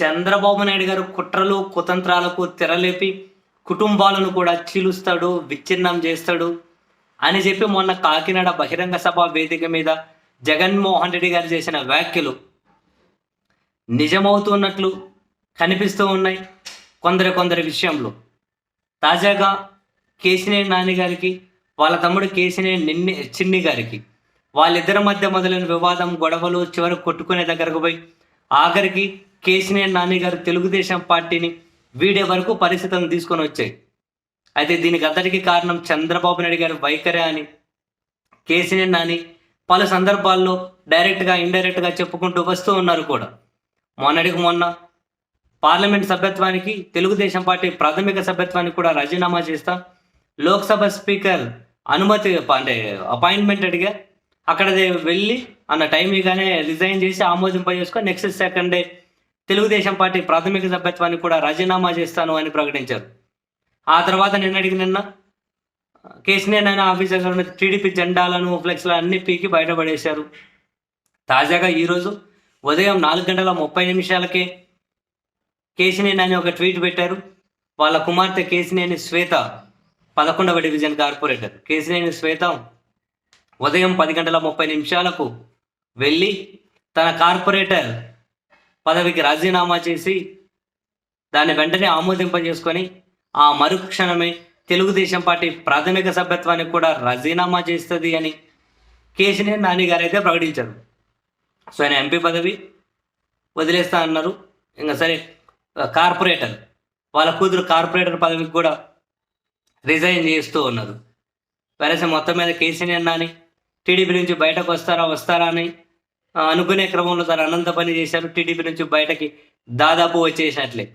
చంద్రబాబు నాయుడు గారు కుట్రలు కుతంత్రాలకు తెరలేపి కుటుంబాలను కూడా చీలుస్తాడు విచ్ఛిన్నం చేస్తాడు అని చెప్పి మొన్న కాకినాడ బహిరంగ సభ వేదిక మీద జగన్మోహన్ రెడ్డి గారు చేసిన వ్యాఖ్యలు నిజమవుతున్నట్లు కనిపిస్తూ ఉన్నాయి కొందరి కొందరి విషయంలో. తాజాగా కేసినేని నాని గారికి వాళ్ళ తమ్ముడు కేసినేని నిన్ని చిన్ని గారికి వాళ్ళిద్దరి మధ్య మొదలైన వివాదం గొడవలు చివరకు కొట్టుకునే దగ్గరకు పోయి ఆఖరికి కేసినేని నాని గారు తెలుగుదేశం పార్టీని వీడే వరకు పరిస్థితులను తీసుకొని వచ్చాయి. అయితే దీనికి అంతటికీ కారణం చంద్రబాబు నాయుడు గారి వైఖరి అని కేసినేని నాని పలు సందర్భాల్లో డైరెక్ట్గా ఇండైరెక్ట్గా చెప్పుకుంటూ వస్తూ ఉన్నారు కూడా. మొన్నటికి మొన్న పార్లమెంట్ సభ్యత్వానికి తెలుగుదేశం పార్టీ ప్రాథమిక సభ్యత్వానికి కూడా రాజీనామా చేస్తా లోక్సభ స్పీకర్ అనుమతి అంటే అపాయింట్మెంట్ అడిగా. అక్కడ వెళ్ళి అన్న టైం ఇగానే రిజైన్ చేసి ఆమోదింప చేసుకొని next second day Telugu Desam party ప్రాథమిక సభ్యత్వాన్ని కూడా రాజీనామా చేస్తాను అని ప్రకటించారు. ఆ తర్వాత నిన్నటికి నిన్న కేసీఆర్ అయిన ఆఫీసర్స్ ఉన్న టీడీపీ జెండాలను ఫ్లెక్స్లు అన్ని పీకి బయటపడేశారు. తాజాగా ఈరోజు ఉదయం నాలుగు గంటల ముప్పై నిమిషాలకే కేసినేని అని ఒక ట్వీట్ పెట్టారు. వాళ్ళ కుమార్తె కేశినేని శ్వేత పదకొండవ డివిజన్ కార్పొరేటర్. కేశినేని శ్వేత ఉదయం పది గంటల ముప్పై నిమిషాలకు వెళ్ళి తన కార్పొరేటర్ పదవికి రాజీనామా చేసి దాన్ని వెంటనే ఆమోదింపజేసుకొని ఆ మరుక్షణమే తెలుగుదేశం పార్టీ ప్రాథమిక సభ్యత్వానికి కూడా రాజీనామా చేస్తుంది అని కేసీఆర్ నాని గారు అయితే ప్రకటించారు. సో ఆయన ఎంపీ పదవి వదిలేస్తా అన్నారు. ఇంకా సరే కార్పొరేటర్ వాళ్ళ కూతురు కార్పొరేటర్ పదవికి కూడా రిజైన్ చేస్తూ ఉన్నారు. వెరస మొత్తం మీద కేసీఆర్ నాని టీడీపీ నుంచి బయటకు వస్తారా వస్తారా అని అనుకునే క్రమంలో తను అనంత పని చేశారు టీడీపీ నుంచి బయటకి దాదాపు వచ్చేసినట్లే.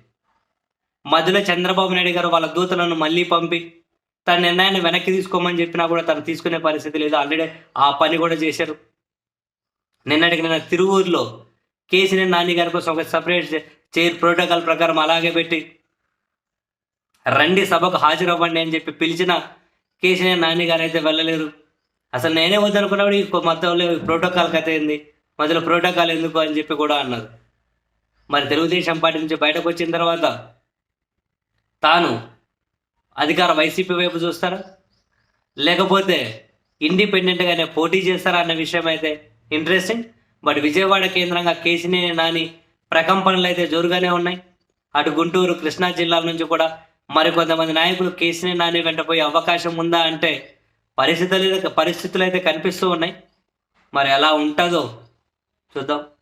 మధ్యలో చంద్రబాబు నాయుడు గారు వాళ్ళ దూతలను మళ్ళీ పంపి తన నిర్ణయాన్ని వెనక్కి తీసుకోమని చెప్పినా కూడా తను తీసుకునే పరిస్థితి లేదు. ఆల్రెడీ ఆ పని కూడా చేశారు. నిన్నటికి నిన్న తిరువూరులో కేసీఆర్ నాని గారి కోసం ఒక సపరేట్ చైర్ ప్రోటోకాల్ ప్రకారం అలాగే పెట్టి రండి సభకు హాజరవ్వండి అని చెప్పి పిలిచిన కేసీఆర్ నాని గారు అయితే వెళ్ళలేరు. అసలు నేనే వద్దనుకున్నప్పుడు ఈ మధ్యలో ప్రోటోకాల్ కథ ఏంది? మధ్యలో ప్రోటోకాల్ ఎందుకు అని చెప్పి కూడా అన్నారు. మరి తెలుగుదేశం పార్టీ నుంచి బయటకు వచ్చిన తర్వాత తాను అధికార వైసీపీ వైపు చూస్తారా? లేకపోతే ఇండిపెండెంట్గానే పోటీ చేస్తారా అన్న విషయం అయితే ఇంట్రెస్టింగ్ బట్ విజయవాడ కేంద్రంగా కేసినేని నాని ప్రకంపనలు అయితే జోరుగానే ఉన్నాయి. అటు గుంటూరు కృష్ణా జిల్లాల నుంచి కూడా మరికొంతమంది నాయకులు కేసినేని నాని వెంటపోయే అవకాశం ఉందా అంటే పరిస్థితులు పరిస్థితులు అయితే కనిపిస్తూ ఉన్నాయి. మరి ఎలా ఉంటుందో それと